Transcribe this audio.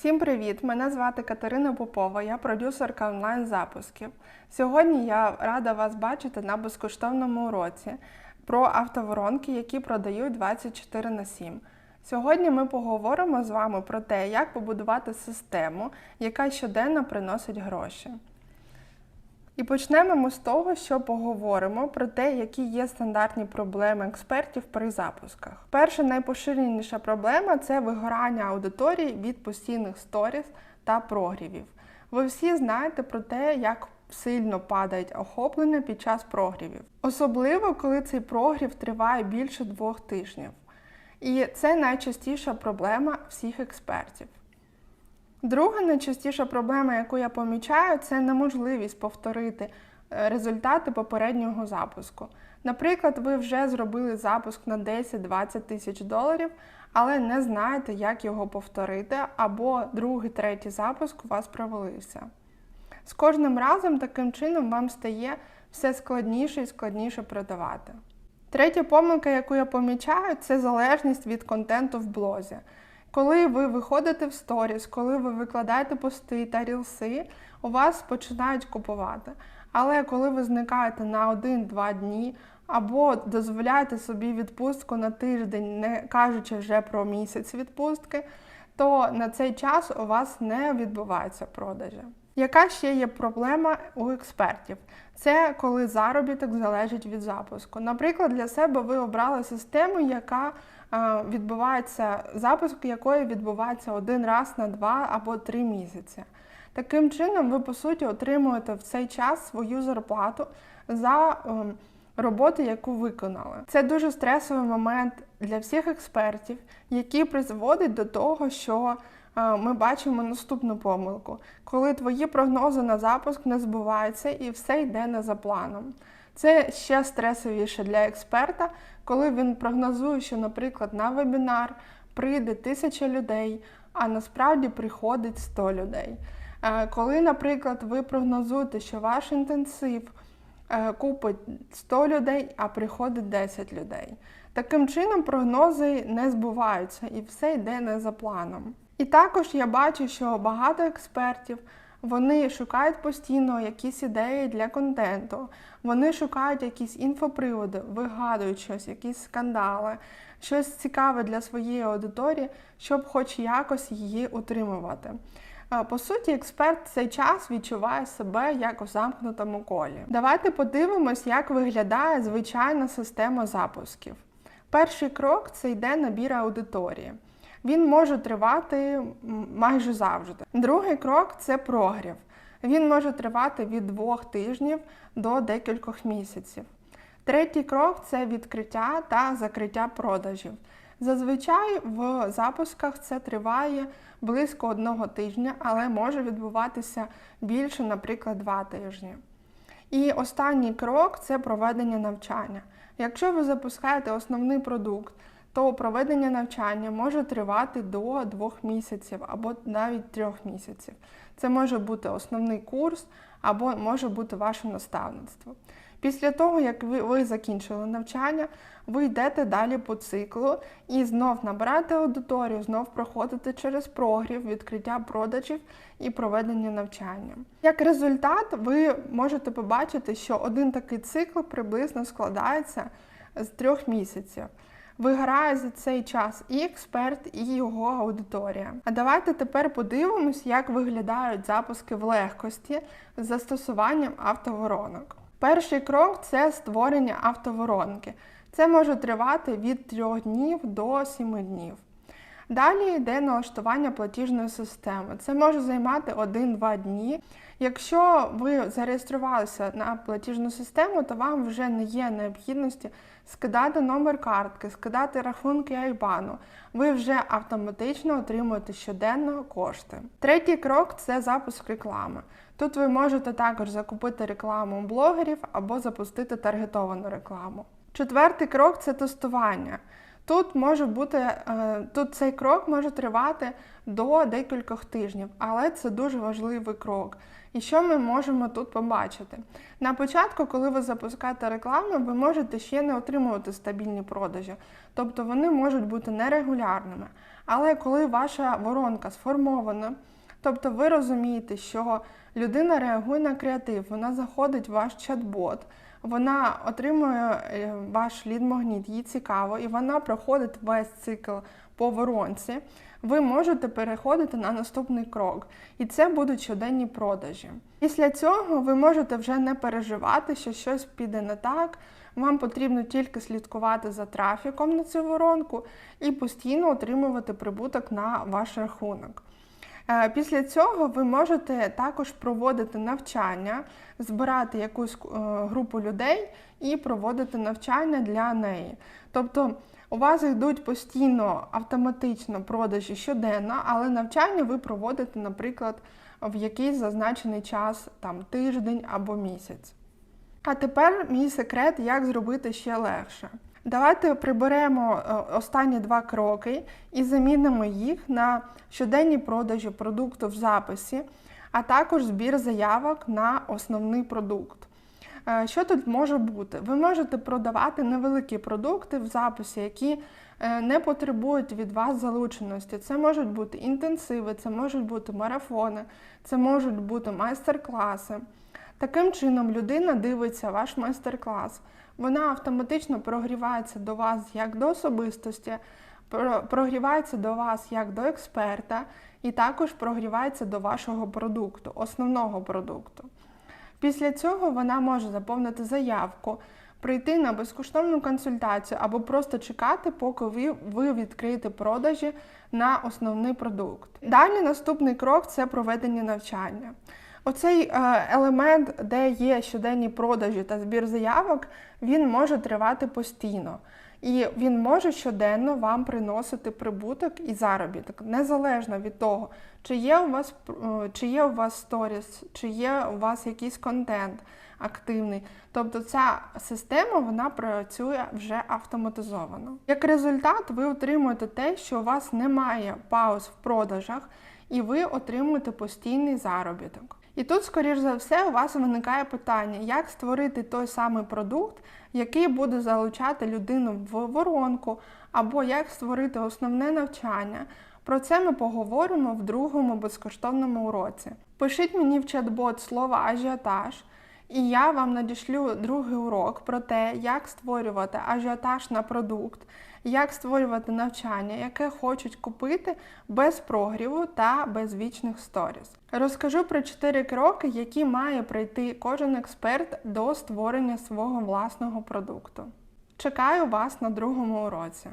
Всім привіт! Мене звати Катерина Попова, я продюсерка онлайн-запусків. Сьогодні я рада вас бачити на безкоштовному уроці про автоворонки, які продають 24 на 7. Сьогодні ми поговоримо з вами про те, як побудувати систему, яка щоденно приносить гроші. І почнемо ми з того, що поговоримо про те, які є стандартні проблеми експертів при запусках. Перша найпоширеніша проблема це вигорання аудиторії від постійних сторіс та прогрівів. Ви всі знаєте про те, як сильно падають охоплення під час прогрівів, особливо коли цей прогрів триває більше двох тижнів. І це найчастіша проблема всіх експертів. Друга найчастіша проблема, яку я помічаю, це неможливість повторити е, результати попереднього запуску. Наприклад, ви вже зробили запуск на 10-20 тисяч доларів, але не знаєте, як його повторити, або другий, третій запуск у вас провалився. З кожним разом таким чином вам стає все складніше і складніше продавати. Третя помилка, яку я помічаю, це залежність від контенту в блозі. Коли ви виходите в сторіс, коли ви викладаєте пости та рілси, у вас починають купувати. Але коли ви зникаєте на 1-2 дні або дозволяєте собі відпустку на тиждень, не кажучи вже про місяць відпустки, то на цей час у вас не відбуваються продажі. Яка ще є проблема у експертів? Це коли заробіток залежить від запуску. Наприклад, для себе ви обрали систему, яка відбувається, запуск якої відбувається один раз на два або три місяці. Таким чином, ви, по суті, отримуєте в цей час свою зарплату за ем, роботу, яку виконали. Це дуже стресовий момент для всіх експертів, який призводить до того, що ми бачимо наступну помилку, коли твої прогнози на запуск не збуваються і все йде не за планом. Це ще стресовіше для експерта, коли він прогнозує, що, наприклад, на вебінар прийде тисяча людей, а насправді приходить 100 людей. Коли, наприклад, ви прогнозуєте, що ваш інтенсив е, купить 100 людей, а приходить 10 людей. Таким чином прогнози не збуваються і все йде не за планом. І також я бачу, що багато експертів вони шукають постійно якісь ідеї для контенту, вони шукають якісь інфоприводи, вигадують щось, якісь скандали, щось цікаве для своєї аудиторії, щоб хоч якось її утримувати. По суті, експерт цей час відчуває себе як у замкнутому колі. Давайте подивимось, як виглядає звичайна система запусків. Перший крок це йде набір аудиторії він може тривати майже завжди. Другий крок це прогрів. Він може тривати від двох тижнів до декількох місяців. Третій крок це відкриття та закриття продажів. Зазвичай в запусках це триває близько одного тижня, але може відбуватися більше, наприклад, два тижні. І останній крок це проведення навчання. Якщо ви запускаєте основний продукт, то проведення навчання може тривати до двох місяців або навіть трьох місяців. Це може бути основний курс або може бути ваше наставництво. Після того, як ви, ви закінчили навчання, ви йдете далі по циклу і знов набираєте аудиторію, знов проходите через прогрів, відкриття продажів і проведення навчання. Як результат, ви можете побачити, що один такий цикл приблизно складається з трьох місяців. Виграє за цей час і експерт, і його аудиторія. А давайте тепер подивимось, як виглядають запуски в легкості з застосуванням автоворонок. Перший крок це створення автоворонки. Це може тривати від 3 днів до 7 днів. Далі йде налаштування платіжної системи. Це може займати 1-2 дні. Якщо ви зареєструвалися на платіжну систему, то вам вже не є необхідності скидати номер картки, скидати рахунки Айбану. Ви вже автоматично отримуєте щоденно кошти. Третій крок це запуск реклами. Тут ви можете також закупити рекламу блогерів або запустити таргетовану рекламу. Четвертий крок це тестування. Тут може бути, е, тут цей крок може тривати до декількох тижнів, але це дуже важливий крок. І що ми можемо тут побачити? На початку, коли ви запускаєте рекламу, ви можете ще не отримувати стабільні продажі, тобто вони можуть бути нерегулярними. Але коли ваша воронка сформована, тобто ви розумієте, що людина реагує на креатив, вона заходить в ваш чат-бот, вона отримує е, ваш лід-магніт, їй цікаво, і вона проходить весь цикл по воронці, ви можете переходити на наступний крок. І це будуть щоденні продажі. Після цього ви можете вже не переживати, що щось піде не так. Вам потрібно тільки слідкувати за трафіком на цю воронку і постійно отримувати прибуток на ваш рахунок. Е, Після цього ви можете також проводити навчання, збирати якусь е, групу людей і проводити навчання для неї. Тобто у вас йдуть постійно автоматично продажі щоденно, але навчання ви проводите, наприклад, в якийсь зазначений час, там тиждень або місяць. А тепер мій секрет, як зробити ще легше. Давайте приберемо е, останні два кроки і замінимо їх на щоденні продажі продукту в записі, а також збір заявок на основний продукт. Е, Що тут може бути? Ви можете продавати невеликі продукти в записі, які е, не потребують від вас залученості. Це можуть бути інтенсиви, це можуть бути марафони, це можуть бути майстер-класи. Таким чином, людина дивиться ваш майстер-клас, вона автоматично прогрівається до вас як до особистості, прогрівається до вас як до експерта, і також прогрівається до вашого продукту, основного продукту. Після цього вона може заповнити заявку, прийти на безкоштовну консультацію або просто чекати, поки ви, ви відкриєте продажі на основний продукт. Далі наступний крок це проведення навчання. Оцей е, елемент, де є щоденні продажі та збір заявок, він може тривати постійно. І він може щоденно вам приносити прибуток і заробіток, незалежно від того, чи є у вас е, чи є у вас сторіс, чи є у вас якийсь контент активний. Тобто ця система вона працює вже автоматизовано. Як результат, ви отримуєте те, що у вас немає пауз в продажах, і ви отримуєте постійний заробіток. І тут, скоріш за все, у вас виникає питання, як створити той самий продукт, який буде залучати людину в воронку, або як створити основне навчання. Про це ми поговоримо в другому безкоштовному уроці. Пишіть мені в чат-бот слово ажіотаж, і я вам надішлю другий урок про те, як створювати ажіотаж на продукт, як створювати навчання, яке хочуть купити без прогріву та без вічних сторіс. Розкажу про чотири кроки, які має пройти кожен експерт до створення свого власного продукту. Чекаю вас на другому уроці.